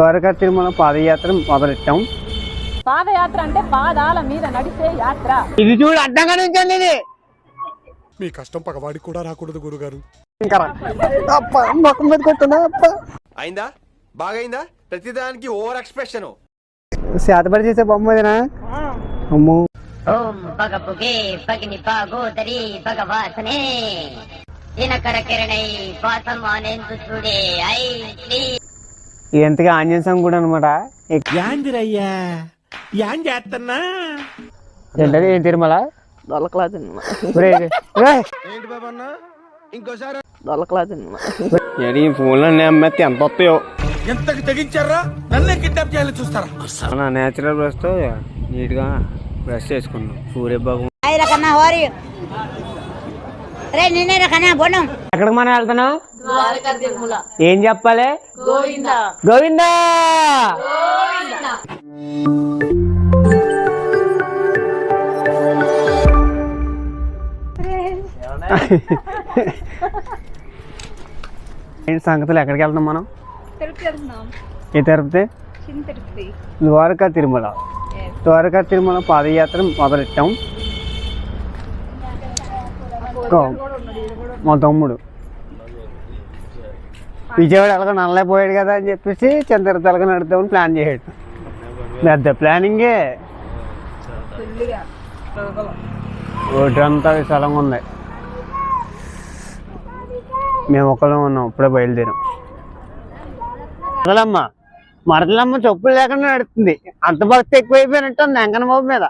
ద్వారకా తిరుమల పాదయాత్ర మొదలెట్టాం. పాదయాత్ర అంటే పాదాల మీద నడిచే యాత్ర. ఇది చూడు అడ్డంగా నుంచండి ఇది. మీ కష్టం పగవాడికి కూడా రాకూడదు గురుగారు. అయిందా? బాగైందా? ప్రతిదానికి ఓవర్ ఎక్స్ప్రెషన్. శాతపడి చేసే బొమ్మ ఇదేనా? అమ్మో. ఓం పగ పుగే పగిని పాగోదరి భగవాసనే. దినకర కిరణై పాసమానేందు చూడే ఐ ఎంతగా ఆంజనేయ స్వామి కూడా అనమాట. ఏంటది ఏం తిరుమల? దొలకలా తిన్నా. ఇంకోసారి. దొలకలా తిన్నా. ఏడి ఈ ఫోన్లో అమ్మేస్తే ఎంత వస్తాయో? ఎంతకు తెగించారా? నన్నే కిడ్నాప్ చేయాలని చూస్తారా? నేచురల్ బ్రష్తో నీట్గా బ్రష్ చేసుకున్నాం కన్నా హోరి రే నిన్నే కన్నా బొండం ఎక్కడికి మనం వెళ్తున్నాం ఏం చెప్పాలి? గోవిందా. గోవిందా! ఏంటి సంగతులు ఎక్కడికి వెళ్తున్నాం మనం? ఏ తిరుపతి? ద్వారకా తిరుమల. ద్వారకా తిరుమల పాదయాత్ర మొదలెట్టాం. మా తమ్ముడు. విజయవాడ ఎలాగో నల్లైపోయాడు కదా అని చెప్పేసి చంద్ర తలగా నడుద్దామని ప్లాన్ చేసాడు పెద్ద ప్లానింగే. రోడ్డంతా విశాలంగా ఉంది. మేము ఒకళ్ళం ఉన్నాం ఇప్పుడే బయలుదేరాం. మరదలమ్మ. మరదలమ్మ చెప్పులు లేకుండా నడుస్తుంది. అంత భక్తి ఎక్కువైపోయినట్టు ఉంది వెంకన్న బాబు మీద.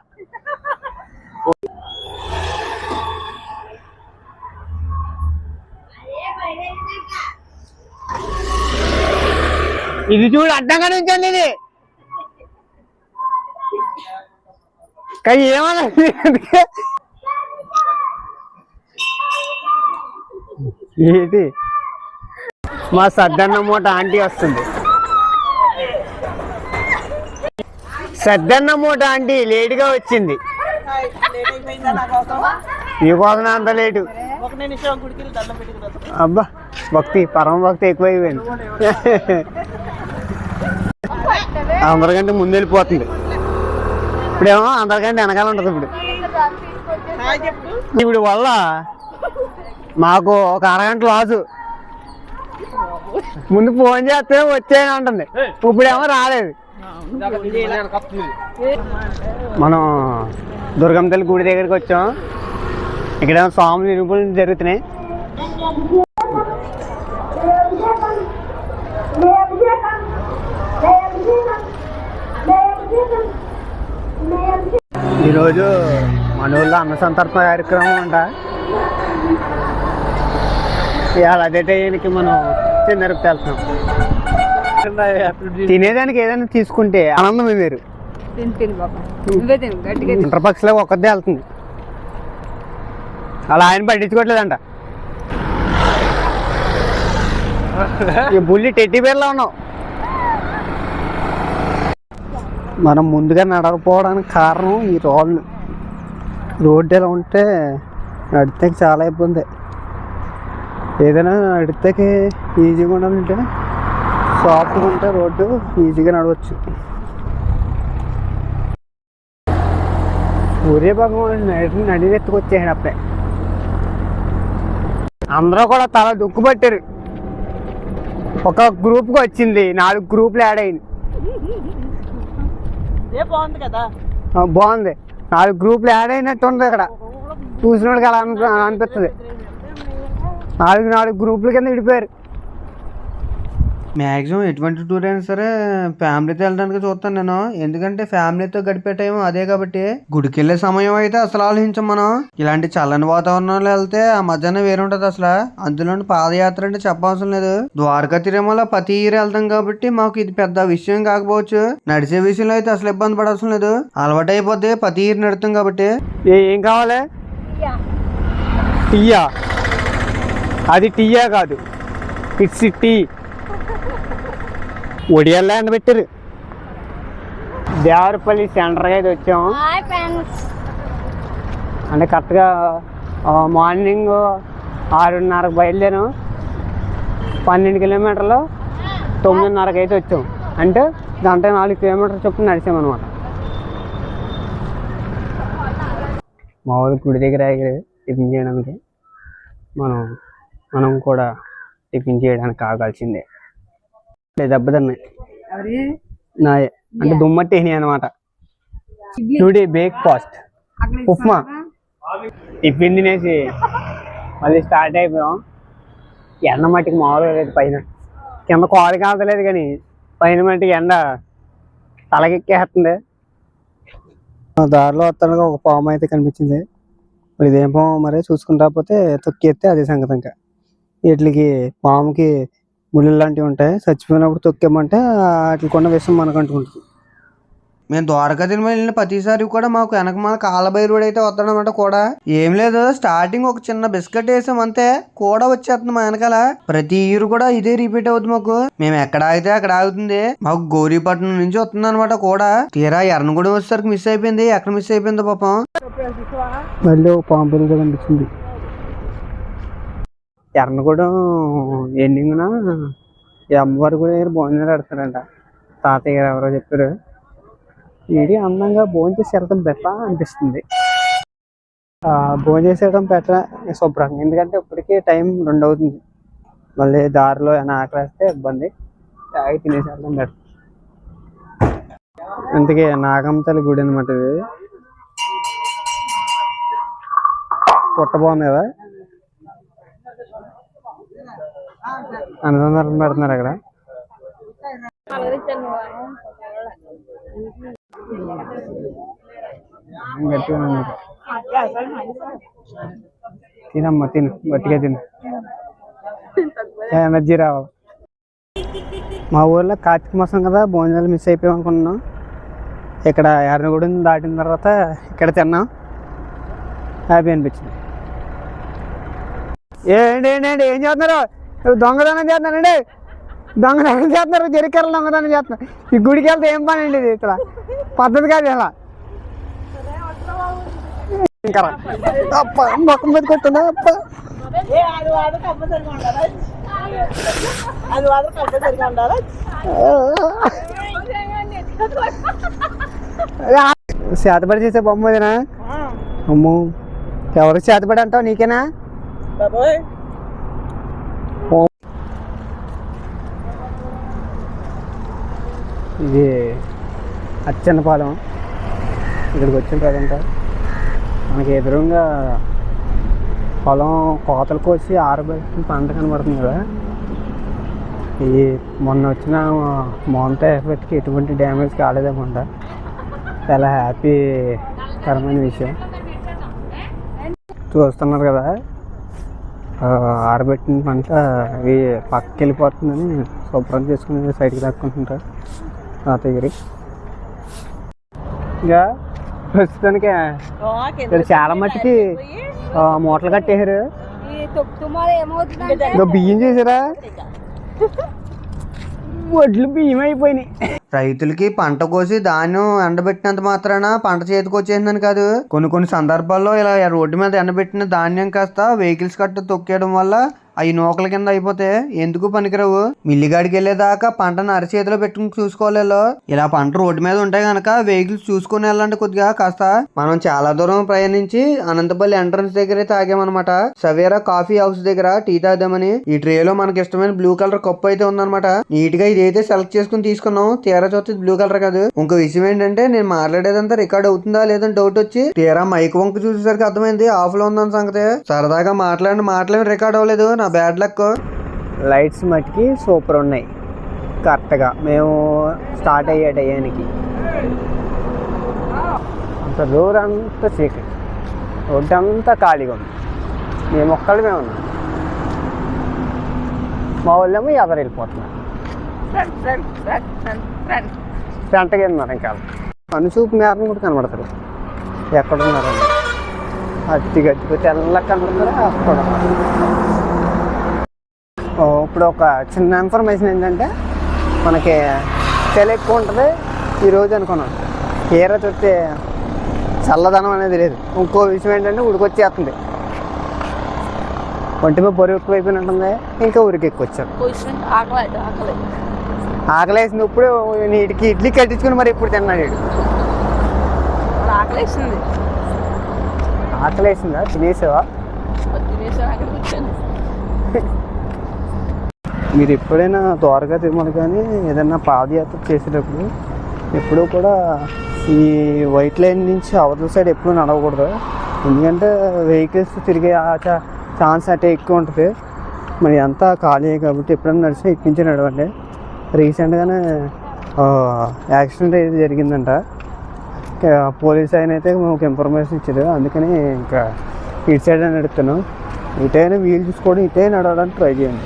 ఇది చూడు అడ్డంగా నుంచండి ఇది. కానీ ఏమన్నా ఏంటి? మా సద్దన్న మూట ఆంటీ వస్తుంది. సద్దన్న మూట ఆంటీ లేటుగా వచ్చింది. నీకోసం అంత లేటు. అబ్బా భక్తి పరమ భక్తి ఎక్కువైపోయింది. అందరికంటే ముందు వెళ్ళిపోతుంది. ఇప్పుడేమో అందరికంటే వెనకాల ఉంటుంది ఇప్పుడు. ఇప్పుడు వల్ల మాకు ఒక అరగంట లాసు ముందు ఫోన్ చేస్తే వచ్చేయని అంటుంది. ఇప్పుడేమో రాలేదు. మనం దుర్గమ్మ తల్లి గుడి దగ్గరికి వచ్చాం. ఇక్కడేమో స్వామి నిరూపణలు జరుగుతున్నాయి. ఈరోజు మన ఊళ్ళో అన్న సంతర్పణ కార్యక్రమం అంట. ఇవాళ అదే టైంకి మనం చిన్నరకు వెళ్తున్నాం తినేదానికి ఏదైనా తీసుకుంటే ఆనందమే గట్టిగా తిను. ఇంటర్పక్షలో ఒక్కదే వెళ్తుంది. అలా ఆయన పట్టించుకోవట్లేదంట. ఈ బుల్లి టెడ్డి పేర్లో ఉన్నావు. మనం ముందుగా నడకపోవడానికి కారణం ఈ రోడ్లు. రోడ్డు ఎలా ఉంటే నడితే చాలా ఇబ్బంది. ఏదైనా నడితే ఈజీగా ఉండాలంటే సాఫ్ట్గా ఉంటే రోడ్డు ఈజీగా నడవచ్చు. ఒరే భగవాన్ నడి నడినెత్తుకొచ్చేసాడు అప్పుడే. అందరూ కూడా తల దుక్కు పట్టారు. ఒక గ్రూప్కి వచ్చింది. నాలుగు గ్రూపులు యాడ్ అయింది బాగుంది కదా? ఆ, బాగుంది. నాలుగు గ్రూపులు యాడ్ అయినట్టు ఉంది ఇక్కడ. చూసినోడికి అలా అనిపి అనిపిస్తుంది. నాలుగు నాలుగు గ్రూపుల కింద విడిపోయారు. మ్యాక్సిమం ఎటువంటి టూర్ అయినా సరే ఫ్యామిలీతో వెళ్ళడానికి చూస్తాను నేను. ఎందుకంటే ఫ్యామిలీతో గడిపే టైం అదే కాబట్టి. గుడికి వెళ్ళే సమయం అయితే అసలు ఆలోచించం మనం. ఇలాంటి చల్లని వాతావరణంలో వెళ్తే ఆ మధ్యాహ్నం వేరే ఉంటది అసలు. అందులో పాదయాత్ర అంటే చెప్పవసరం లేదు. ద్వారకా తిరుమల ప్రతి ఇయర్ వెళ్తాం కాబట్టి మాకు ఇది పెద్ద విషయం కాకపోవచ్చు. నడిచే విషయంలో అయితే అసలు ఇబ్బంది పడవసరం లేదు. అలవాటు అయిపోతే ప్రతి ఇయర్ నడుతాం కాబట్టి. ఏం కావాలి? టీయా. అది టీయా కాదు. It's tea. ఒడియాల్లో ఎండబెట్టారు దేవరపల్లి సెంటర్గా అయితే వచ్చాము అంటే కరెక్ట్గా మార్నింగ్ ఆరున్నరకు బయలుదేరాం. పన్నెండు కిలోమీటర్లు తొమ్మిదిన్నరకు అయితే వచ్చాం. అంటే గంట నాలుగు కిలోమీటర్ చొప్పున నడిచామన్నమాట. మా ఊరు గుడి దగ్గర టిఫిన్ చేయడానికి మనం మనం కూడా టిఫిన్ చేయడానికి ఆగాల్సిందే. లేదు దెబ్బతిన్నాయి. నాయే. అంటే దుమ్మట్టేని అనమాట టుడే బ్రేక్ఫాస్ట్. ఉప్మా. టిఫిన్ తినేసి మళ్ళీ స్టార్ట్ అయిపోయాం. ఎండ మట్టికి మామూలుగా లేదు పైన. కింద కోరి కాదలేదు కానీ పైన మట్టికి ఎండ తలకెక్కేస్తుంది. దారిలో వస్తానుగా ఒక పాము అయితే కనిపించింది. మరి ఇదేం పాము మరి? చూసుకుని రాకపోతే తొక్కేస్తే అదే సంగతి ఇంకా. వీటికి పాముకి ముళ్ళు లాంటివి ఉంటాయి. చచ్చిపోయినప్పుడు తొక్కేమంటే వాటి కొన్న విషయం మనకు అంటుకుంటుంది మేము ద్వారకా తిరుమల వెళ్ళిన ప్రతిసారి కూడా మాకు వెనక మన కాలభైరుడు అయితే వస్తాడనమాట కూడా. ఏం లేదు స్టార్టింగ్ ఒక చిన్న బిస్కెట్ వేసాం అంతే. కూడా వచ్చేస్తుంది మా వెనకాల. ప్రతి ఇయర్ కూడా ఇదే రిపీట్ అవుతుంది మాకు. మేము ఎక్కడ ఆగితే అక్కడ ఆగుతుంది. మాకు గౌరీపట్నం నుంచి వస్తుంది అనమాట కూడా. తీరా ఎర్నగూడెం వచ్చేసరికి మిస్ అయిపోయింది. ఎక్కడ మిస్ అయిపోయిందో పాపం. మళ్ళీ పాంపులు కూడా అనిపించింది ఎర్రగూడెం ఎండింగ్న ఈ అమ్మవారి గుడి దగ్గర భోజనం పెడతారంట. తాతయ్య గారు ఎవరో చెప్పారు. ఇది అందంగా భోజనం చేసి వెళ్ళడం బెటర్ అనిపిస్తుంది. ఆ, భోజనం చేసేయడం బెటర్ శుభ్రంగా. ఎందుకంటే ఇప్పటికే టైం రెండు అవుతుంది. మళ్ళీ దారిలో ఏమైనా ఆకలిస్తే ఇబ్బంది. తాగి తినేసి వెళ్ళడం బెటర్. అందుకే నాగమ్మ తల్లి గుడి అనమాట ఇది. పుట్ట బాగుంది కదా? అన్నదానం పెడుతున్నారు అక్కడ తినమ్మా తిను గట్టిగా తిను. ఎనర్జీ రావాలి. మా ఊర్లో కార్తీక మాసం కదా భోజనాలు మిస్ అయిపోయాం అనుకున్నాం. ఇక్కడ ఎర్రగూడెం దాటిన తర్వాత ఇక్కడ తిన్నాం. హ్యాపీ అనిపించింది. ఏంటి ఏంటి ఏంటి ఏం చేస్తున్నారు? దొంగదనం చేస్తున్నారండి. దొంగదనం చేస్తున్నారు జరికెళ్ళ దొంగదనం చేస్తున్నారు. ఈ గుడికి వెళ్తే ఏం పని అండి ఇది ఇక్కడ? పద్ధతి కాదు ఇలా. ఇంకా మొక్క మీద అప్ప ఉండాలా చేతబడి చేసే బొమ్మ అదేనా అమ్మో. ఎవరికి చేతబడి అంటావు? నీకేనా? ఇది అచ్చన్నపాలెం. ఇక్కడికి వచ్చిన తర్వాత మనకి ఎదురుగా పొలం కోతలు కోసి ఆరబెట్టిన పంట కనబడుతుంది కదా. ఈ మొన్న వచ్చిన మోంత ఎఫెక్ట్కి ఎటువంటి డ్యామేజ్ కాలేదనుకుంటా. చాలా హ్యాపీకరమైన విషయం. చూస్తున్నారు కదా. ఆరబెట్టిన పంట అవి పక్కకి వెళ్ళిపోతుందని శుభ్రం చేసుకుని సైడ్కి దక్కుంటుంటారు ఇంకా ప్రస్తుతానికి ఇక్కడ చాలా మట్టుకి ఆ, మూటలు కట్టేశారు. ఇంకా బియ్యం చేశారా? వడ్లు బియ్యం అయిపోయినాయి. రైతులకి పంట కోసి ధాన్యం ఎండబెట్టినంత మాత్రాన పంట చేతికి వచ్చేసిందని కాదు. కొన్ని కొన్ని సందర్భాల్లో ఇలా రోడ్డు మీద ఎండబెట్టిన ధాన్యం కాస్త వెహికల్స్ కట్ట తొక్కేయడం వల్ల అవి నూకల కింద అయిపోతే ఎందుకు పనికిరావు? మిల్లిగాడికి వెళ్ళేదాకా పంటను అరచేతిలో పెట్టుకుని చూసుకోలేలో. ఇలా పంట రోడ్డు మీద ఉంటే గనక వెహికల్స్ చూసుకుని వెళ్ళండి కొద్దిగా. కాస్త మనం చాలా దూరం ప్రయాణించి అనంతపల్లి ఎంట్రన్స్ దగ్గరే తాగామన్నమాట. సవేరా కాఫీ హౌస్ దగ్గర టీ తాగామని ఈ ట్రేలో మనకి ఇష్టమైన బ్లూ కలర్ కప్పు అయితే ఉందన్నమాట. నీట్గా ఇదైతే సెలెక్ట్ చేసుకుని తీసుకున్నాం. తీరా చూస్తే బ్లూ కలర్ కాదు. ఇంకో విషయం ఏంటంటే నేను మాట్లాడేదంతా రికార్డ్ అవుతుందా లేదని డౌట్ వచ్చి తీరా మైక్ వంక చూసేసరికి అర్థమైంది. ఆఫ్లో ఉందని సంగతి. సరదాగా మాట్లాడిన మాటలేమి రికార్డ్ అవ్వలేదు. నా బ్యాడ్ లక్. లైట్స్ మట్టికి సూపర్ ఉన్నాయి. కరెక్ట్గా. మేము స్టార్ట్ అయ్యే టయానికి. అంత దూరం అంతా చీకటి రోడ్డు అంతా ఖాళీగా ఉంది. మేము ఒక్కళ్ళమే ఉన్నాం. మా వాళ్ళేమో ఎవరు వెళ్ళిపోతున్నారు. పెంటగా ఉన్నారు ఇంకా. అనుచూపు మేరం కూడా కనబడతారు. ఎక్కడ ఉన్నారు అట్టి గట్టి తెల్ల కనబడతారు? అక్కడ. ఇప్పుడు ఒక చిన్న ఇన్ఫర్మేషన్ ఏంటంటే మనకి చలి ఎక్కువ ఉంటుంది. ఈరోజు అనుకున్నాం తీరా చూస్తే చల్లదనం అనేది లేదు. ఇంకో విషయం ఏంటంటే ఉడికొచ్చేస్తుంది. ఒంటి మీద బరువు ఎక్కువైపోయినట్టుంది ఇంకా ఊరికి ఎక్కువ వచ్చారు ఆకలేసినప్పుడు నీటికి ఇడ్లీ కట్టించుకుని మరి ఇప్పుడు తిన్నాడు ఆకలేసింది. ఆకలేసిందా? తినేసావా? మీరు ఎప్పుడైనా ద్వారకా తిరుమల కానీ ఏదైనా పాదయాత్ర చేసేటప్పుడు ఎప్పుడూ కూడా ఈ వైట్ లైన్ నుంచి అవతల సైడ్ ఎప్పుడు నడవకూడదు. ఎందుకంటే వెహికల్స్ తిరిగే ఛాన్స్ అంటే ఎక్కువ ఉంటుంది. మరి అంతా ఖాళీ కాబట్టి ఎప్పుడైనా నడిచినా ఇటు నుంచి నడవండి. రీసెంట్గానే యాక్సిడెంట్ అయితే జరిగిందంట. పోలీస్ ఆయన అయితే మాకు ఇన్ఫర్మేషన్ ఇచ్చారు. అందుకని ఇంకా ఇటు సైడ్ అని నడుపుతాను ఇటైనా వీలు చూసుకోవడం ఇటే నడవడానికి ట్రై చేయండి.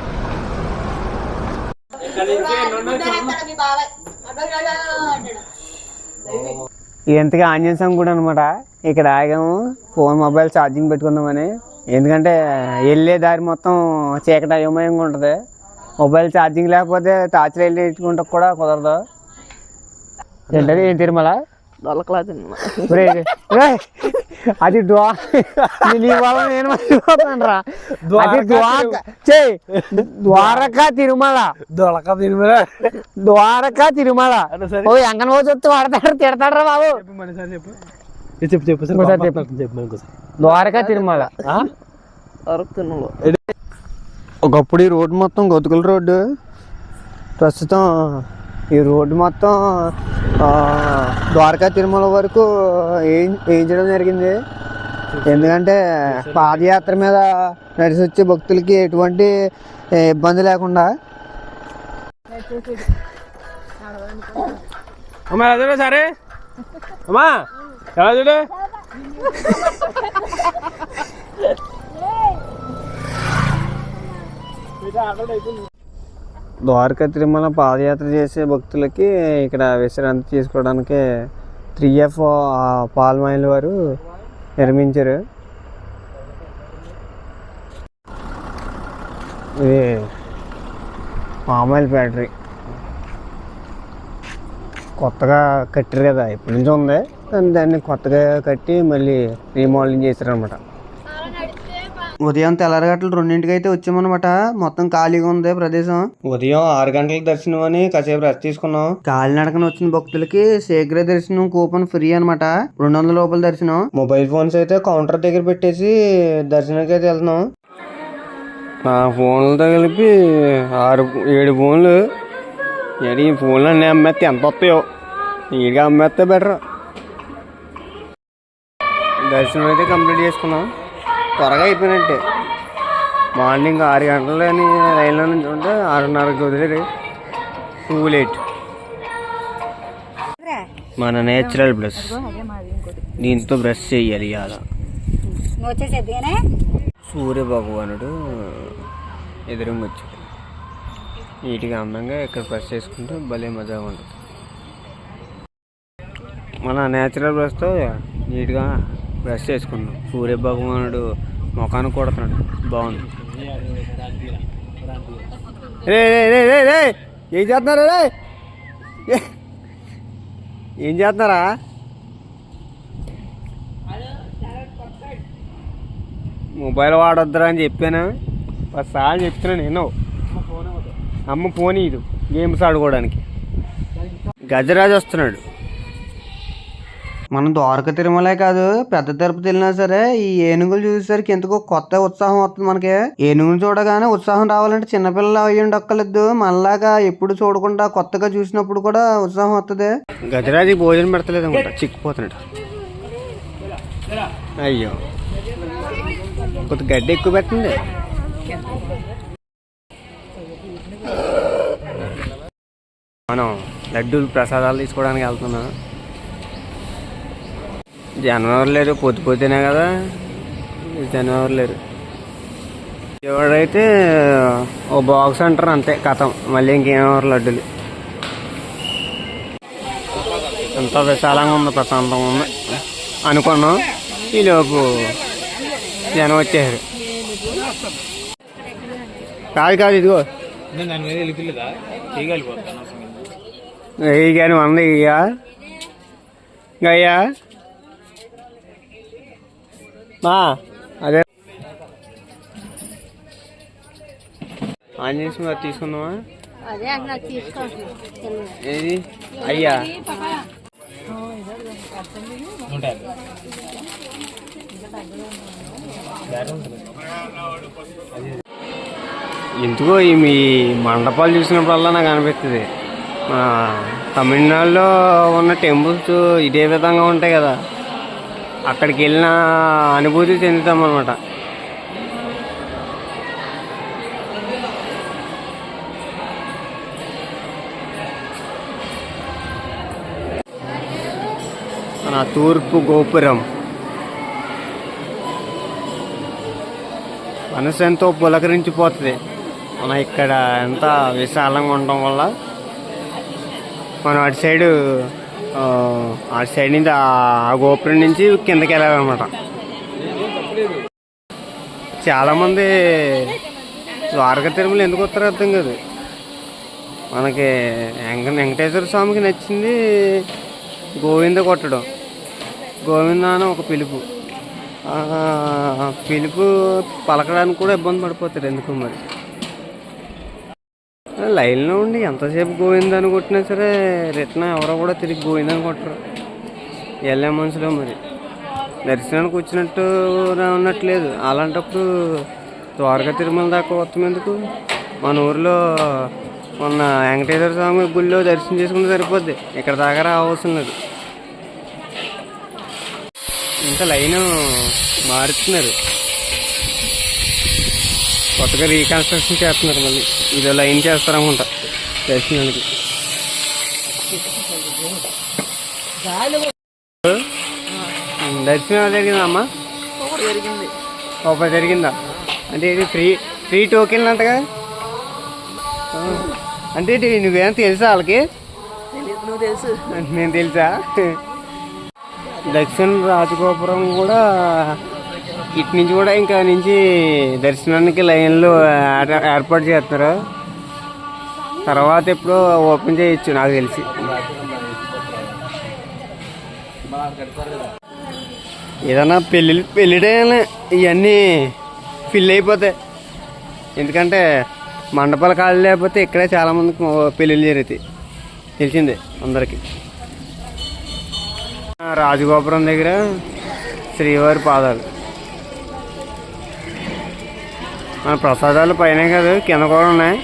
ఎంతగా ఆంజనేయ స్వామి కూడా అనమాట ఇక్కడ ఆగాము. ఫోన్ మొబైల్ ఛార్జింగ్ పెట్టుకుందామని. ఎందుకంటే వెళ్ళే దారి మొత్తం చీకటి అయోమయంగా ఉంటుంది. మొబైల్ ఛార్జింగ్ లేకపోతే టార్చ్ లైట్ పెట్టుకుంటే కూడా కుదరదు. ఏంటది? ఏం తిరుమల? ఒరేయ్, అది నీ వల్ల నేను మర్చిపోతాను రా అది ద్వారక చే ద్వారకా తిరుమల. దొలక తిరుమల. ద్వారకా తిరుమల. ఓ ఎంకన రోజు వస్తే వాడతాడు తిడతాడు రా బాబు. చెప్పు చెప్పు. చెప్పు. చెప్పు ఇంకోసారి ద్వారకా తిరుమల. ఒకప్పుడు ఈ రోడ్డు మొత్తం గొతుకుల రోడ్డు. ప్రస్తుతం ఈ రోడ్డు మొత్తం ద్వారకా తిరుమల వరకు ఏం వేయించడం జరిగింది? ఎందుకంటే పాదయాత్ర మీద నడిచి వచ్చే భక్తులకి ఎటువంటి ఇబ్బంది లేకుండా. అమ్మా ఎలా చూడే సరే? అమ్మా ఎలా చూడే ద్వారకా తిరుమల పాదయాత్ర చేసే భక్తులకి ఇక్కడ విశ్రాంతి చేసుకోవడానికి త్రీ ఎఫ్ పాల్మాయిల్ వారు నిర్మించారు. ఇది పామాయిల్ ఫ్యాక్టరీ. కొత్తగా కట్టారు కదా ఇప్పటి నుంచి ఉంది. దాన్ని కొత్తగా కట్టి మళ్ళీ రీమోడలింగ్ చేశారనమాట ఉదయం తెల్లరగట్ల రెండింటికి అయితే వచ్చామన్నమాట. మొత్తం ఖాళీగా ఉంది ప్రదేశం. ఉదయం ఆరు గంటల దర్శనం అని కాసేపు రెస్ట్ తీసుకున్నాం. కాలినడకన వచ్చిన భక్తులకి శీఘ్ర దర్శనం కూపన్ ఫ్రీ అన్నమాట. రెండు వందల రూపాయల దర్శనం. మొబైల్ ఫోన్స్ అయితే కౌంటర్ దగ్గర పెట్టేసి దర్శనానికి అయితే వెళ్తున్నాం. నా ఫోన్లతో కలిపి ఆరు ఏడు ఫోన్లు. ఏడు ఈ ఫోన్లు అన్నీ అమ్మేస్తే ఎంత వస్తాయో. నీట్గా అమ్మేస్తే బెటర్ దర్శనం అయితే కంప్లీట్ చేసుకున్నాం. త్వరగా అయిపోయినట్టే. మార్నింగ్ ఆరు గంటలని రైల్లో నుంచి ఉంటే ఆరున్నరకు వదిలేరు. Too late. మన నేచురల్ బ్రష్ దీంతో బ్రష్ చేయాలి వచ్చేసేదిగానే సూర్య భగవానుడు ఎదురుగా వచ్చాడు నీట్గా అందంగా ఇక్కడ బ్రష్ చేసుకుంటే భలే మజా ఉంటుంది. మన నేచురల్ బ్రష్తో నీట్గా బ్రష్ చేసుకున్నాం. సూర్య భగవానుడు ముఖానికి కొడుతున్నాడు. బాగుంది. రే రే రే రే రే ఏం చేస్తున్నారా రే? ఏం చేస్తున్నారా? మొబైల్ వాడొద్దురా అని చెప్పాను? ఒకసారి చెప్తున్నాను నేను. అమ్మ ఫోన్ ఇది గేమ్స్ ఆడుకోవడానికి. గజరాజు వస్తున్నాడు. మనం ద్వారక తిరుమలే కాదు పెద్ద తిరుపతి వెళ్ళినా సరే ఈ ఏనుగులు చూసేసరికి ఎందుకో కొత్త ఉత్సాహం వస్తుంది మనకి. ఏనుగులు చూడగానే ఉత్సాహం రావాలంటే చిన్నపిల్లలు అయ్యండి ఒక్కలేదు మనలాగా ఎప్పుడు చూడకుండా కొత్తగా చూసినప్పుడు కూడా ఉత్సాహం వస్తుంది గజరాజి భోజనం పెడతలేదు అనమాట చిక్కిపోతున్నాడు. అయ్యో. కొంత గడ్డి ఎక్కువ పెట్టండి. మనం లడ్డూలు ప్రసాదాలు తీసుకోవడానికి వెళ్తున్నాం. జనవరి లేరు పొద్దు పొద్దునే కదా. జనవరి లేరు ఎవడైతే ఓ బాక్స్ అంటారు అంతే కథం. మళ్ళీ ఇంకేమెవరు లడ్డూలు. ఎంతో విశాలంగా ఉంది ప్రశాంతంగా ఉంది. అనుకున్నాం ఈలోపు జనం వచ్చేసారు. కాదు కాదు ఇదిగో. వెయ్యి కానీ వంద ఇయ్యా. అయ్యా మా. అదే. ఆంజనేయ స్వామి తీసుకుందామా? ఏది? అయ్యా. ఎందుకో ఈ మీ మండపాలు చూసినప్పుడల్లా నాకు అనిపిస్తుంది మన తమిళనాడులో ఉన్న టెంపుల్స్ ఇదే విధంగా ఉంటాయి కదా. అక్కడికి వెళ్ళిన అనుభూతి చెందుతాం అనమాట మన తూర్పు గోపురం. మనసు ఎంతో పులకరించిపోతుంది. మన ఇక్కడ ఎంత విశాలంగా ఉండటం వల్ల. మనం అటు సైడు ఆ, సైడ్ నుంచి ఆ గోపురం నుంచి కిందకి వెళ్ళాలన్నమాట. చాలామంది ద్వారక తిరుమల ఎందుకు వస్తారో అర్థం కాదు. మనకి వెంక వెంకటేశ్వర స్వామికి నచ్చింది గోవింద కొట్టడం. గోవింద అని ఒక పిలుపు. పిలుపు పలకడానికి కూడా ఇబ్బంది పడిపోతారు ఎందుకు మరి? లైన్లో ఉండి ఎంతసేపు గోవిందని కొట్టినా సరే రిటర్న్ ఎవరో కూడా తిరిగి గోవిందని కొట్టరు. వెళ్ళే మనుషులు మరి. దర్శనానికి వచ్చినట్టు ఉన్నట్లేదు అలాంటప్పుడు ద్వారకా తిరుమల దాకా వస్తున్నందుకు ఎందుకు? మన ఊర్లో మొన్న వెంకటేశ్వర స్వామి గుళ్ళో దర్శనం చేసుకుంటే సరిపోద్ది. ఇక్కడ దాకా రావాల్సిన లేదు ఇంకా లైన్ మారుతున్నారు కొత్తగా రీకన్స్ట్రక్షన్ చేస్తున్నారు మళ్ళీ. ఇదో లైన్ చేస్తారనుకుంటా దర్శనానికి. దర్శనం జరిగిందమ్మా? జరిగింది. ఒక జరిగిందా? అంటే ఇది ఫ్రీ ఫ్రీ టోకెన్ అంటగా. అంటే ఇది నువ్వేం తెలుసా వాళ్ళకి? తెలియదు నువ్వు తెలుసు. నేను తెలుసా? దక్షిణ రాజగోపురం కూడా ఇటు నుంచి కూడా ఇంకా నుంచి దర్శనానికి లైన్లు ఏర్- ఏర్పాటు చేస్తారు. తర్వాత ఎప్పుడో ఓపెన్ చేయొచ్చు నాకు తెలిసి. ఏదైనా పెళ్ళి పెళ్ళిడే టైంలో ఇవన్నీ ఫిల్ అయిపోతాయి ఎందుకంటే మండపాలు ఖాళీ లేకపోతే ఇక్కడే చాలామందికి పెళ్ళిళ్ళు జరుగుతాయి. తెలిసిందే అందరికీ. రాజగోపురం దగ్గర శ్రీవారి పాదాలు. మన ప్రసాదాలు పైన కాదు కింద కూడా ఉన్నాయి.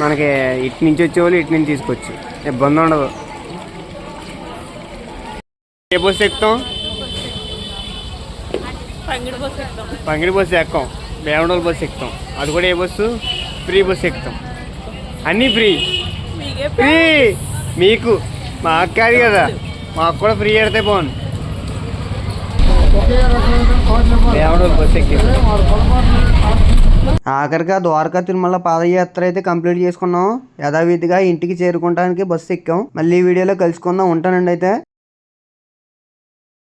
మనకి ఇటు నుంచి వచ్చేవాళ్ళు ఇటు నుంచి తీసుకోవచ్చు ఇబ్బంది ఉండదు. ఏ బస్సు ఎక్కుతాం? పంగిడి బస్సు ఎక్కం బేమండోల్ బస్సు ఎక్కుతాం. అది కూడా ఏ బస్సు? ఫ్రీ బస్సు ఎక్కుతాం. అన్నీ ఫ్రీ. మీకే ఫ్రీ. మీకు. మాకు కాదు కదా. మాకు కూడా ఫ్రీ పెడితే బాగుంది బేమండోల్ బస్సు ఎక్కి ఆఖరిగా ద్వారకా తిరుమల పాదయాత్ర అయితే కంప్లీట్ చేసుకున్నాం. యథావిధిగా ఇంటికి చేరుకోవడానికి బస్సు ఎక్కాం. మళ్ళీ వీడియోలో కలుసుకుందాం. ఉంటానండి అయితే.